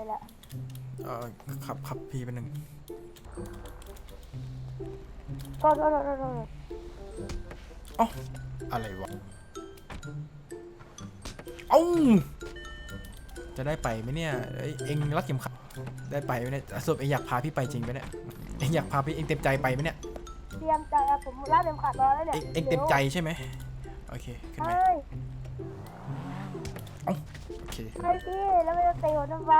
ได้แล้วเออขับขับพี่เป็นหนึ่งก็ก็ก็ก็ก็อ๋ออะไรวะ เอ้า จะได้ไปไหมเนี่ยเอ้ยเอ็งรัดเข็มขัดได้ไปไหมเนี่ยสรุปเอ็งอยากพาพี่ไปจริงไหมเนี่ย เอ็งอยากพาพี่เอ็งเต็มใจไปไหมเนี่ย เตรียมใจครับผมรับเต็มขาดรอแล้วเนี่ยเอ็งเอ็งเต็มใจใช่ไหมโอเคขึ้นไหมใช่โอเคใช่พี่แล้วไม่ต้องเตะหัวทำไม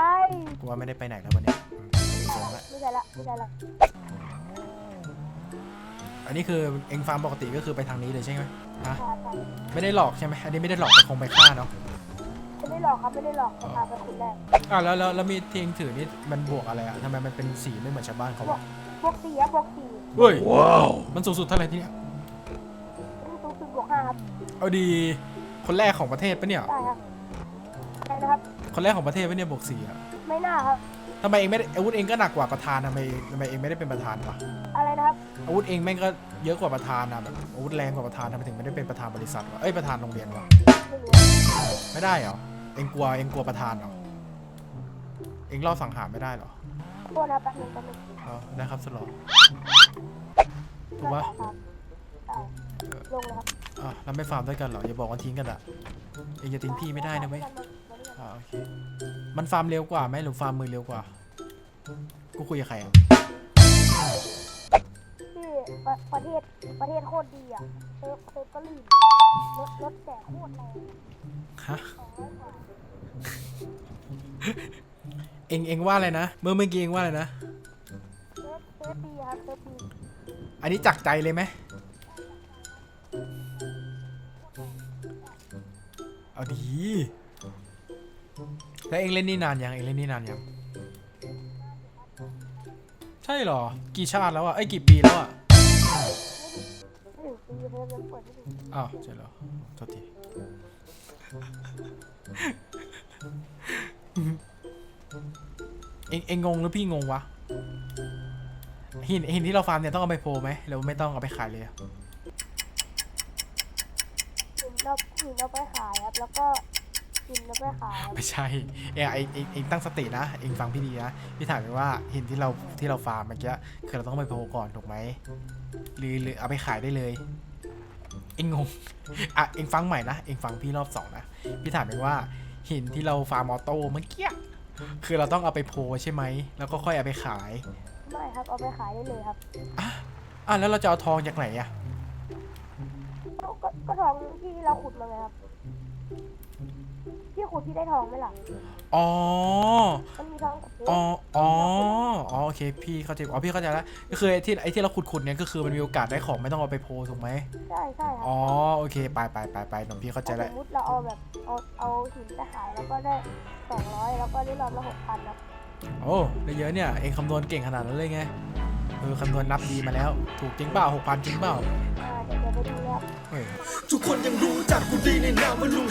กูว่าไม่ได้ไปไหนแล้ววันเนี้ยอืมดูทรงละไม่ใช่ละไม่ใช่ละอันนี้คือเอ็งฟาร์มปกติก็คือไปทางนี้เลยใช่ไหมฮะขาดไปไม่ได้หลอกใช่ไหมอันนี้ไม่ได้หลอกแต่คงไปฆ่าเนาะ ไม่ได้หลอกครับไม่ได้หลอกจะพาไปขุดแรกอะแล้วแล้วแล้วมีเทียงถือนี่มันบวกอะไรอะทำไมมันเป็นสีไม่เหมือนชาวบ้านเขาวะบวกสี่ครับบวกสี่เฮ้ย ว้าว มันสูงสุดเท่าไหร่ที่เนี่ยสูงสุดบวกห้าครับเอาดี คนแรกของประเทศปะเนี่ย ได้ครับได้ นะครับ คนแรกของประเทศปะเนี่ยบวกสี่อะไม่น่าครับ ทำไมเองไม่ได้อาวุธเองก็หนักกว่าประธานทำไมทำไมเองไม่ได้เป็นประธานวะอะไรนะครับ อาวุธเองแม่งก็เยอะกว่าประธานนะแบบอาวุธแรงกว่าประธานทำไมถึงไม่ได้เป็นประธานบริษัทวะเอ้ยประธานโรงเรียนวะไม่รู้ไม่ได้เหรอเองกลัวเองกลัวประธานเหรอเองรอบสังหารไม่ได้เหรอโทษนะครับแป๊บนึงแป๊บนึงเออได้ครับสลอถูกปะครับได้ลงเลยครับอะเราไม่ฟาร์มด้วยกันเหรออย่าบอกว่าทิ้งกันอะเองจะทิ้งพี่ไม่ได้นะเว้ยมาด้วยกัน อ่าโอเค มันฟาร์มเร็วกว่าไหมหรือฟาร์มมือเร็วกว่า กูคุยกับใครอะที่ประประเทศประเทศโคตรดีอะเซิร์ฟเซิร์ฟก็รีบรถรถแต่โคตรแรงฮะ สองร้อยกว่าเองเองว่าอะไรนะ เมื่อเมื่อกี้เองว่าอะไรนะ เซิร์ฟเซิร์ฟดีครับเซิร์ฟดีอันนี้จักใจเลยไหม เอาดี แล้วเองเล่นนี่นานยังเองเล่นนี่นานยังใช่เหรอ กี่ชาติแล้วอะเอ้ยกี่ปีแล้วอะไม่งปีเซิร์ฟยังเปิดไม่ถึงอ้าวใช่เหรอโทษที เองเองงงหรือพี่งงวะหินหินที่เราฟาร์มเนี่ยต้องเอาไปโพลไหมหรือว่าไม่ต้องเอาไปขายเลยอะหินเราหินเราไปขายครับ แล้วก็ หินเราไปขายครับไม่ใช่เองเองเองเองตั้งสตินะเองฟังพี่ดีนะพี่ถามไปว่าหินที่เราที่เราฟาร์มเมื่อกี้คือเราต้องไปโพลก่อนถูกไหมหรือหรือเอาไปขายได้เลยเองงงอะเองฟังใหม่นะเองฟังพี่รอบสองนะพี่ถามเองว่าหินที่เราฟาร์มออโต้เมื่อกี้คือเราต้องเอาไปโพลใช่ไหมแล้วก็ค่อยเอาไปขายไม่ครับเอาไปขายได้เลยครับอะแล้วเราจะเอาทองจากไหนอะก็ก็ก็ทองที่เราขุดมาไงครับ ที่ขุดที่ได้ทองไหมล่ะอ๋อ มันมีทองกับเพชรอ๋ออ๋อ อ๋อ โอเค พี่เข้าใจอ๋อ พี่เข้าใจแล้ว ก็คือไอ้ที่ไอ้ที่เราขุดๆเนี่ยก็คือมันมีโอกาสได้ของไม่ต้องเอาไปโพลถูกไหมใช่ใช่ครับอ๋อ โอเค ไปไปไปไปหนุ่มพี่เข้าใจถ้าแล้วสมมติเราเอาแบบเอาเอาหินไปขายแล้วก็ได้สองร้อยแล้วก็ได้รอบละหกพันครับโอ้ได้เยอะเนี่ย เองคำนวณเก่งขนาดนั้นเลยไง เออ คำนวณนับดีมาแล้ว ถูกจริงเปล่าหกพันจริงเปล่าอ่าเดี๋ยวเดี๋ยวไปดูครับเฮ้ย ทุกคนยังรู้จักกูดีในนามว่าลุง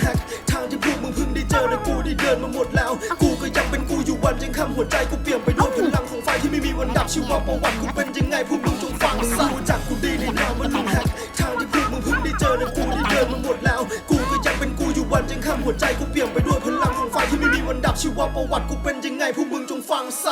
เจอและกูได้เดินมาหมดแล้ว กูก็ยังเป็นกูอยู่วันยังคำหัวใจกูเปลี่ยนไปด้วยพลังของไฟที่ไม่มีวันดับชีวประวัติกูเป็นยังไงพวกมึงจงฟังซะรู้จักกูดีในนามว่าลุงแฮกทางที่พวกมึงเพิ่งได้เจอและกูได้เดินมาหมดแล้ว กูก็ยังเป็นกูอยู่วันยังคำหัวใจกูเปลี่ยนไปด้วยพลังของไฟที่ไม่มีวันดับชีวประวัติกูเป็นยังไงพวกมึงจงฟังซะ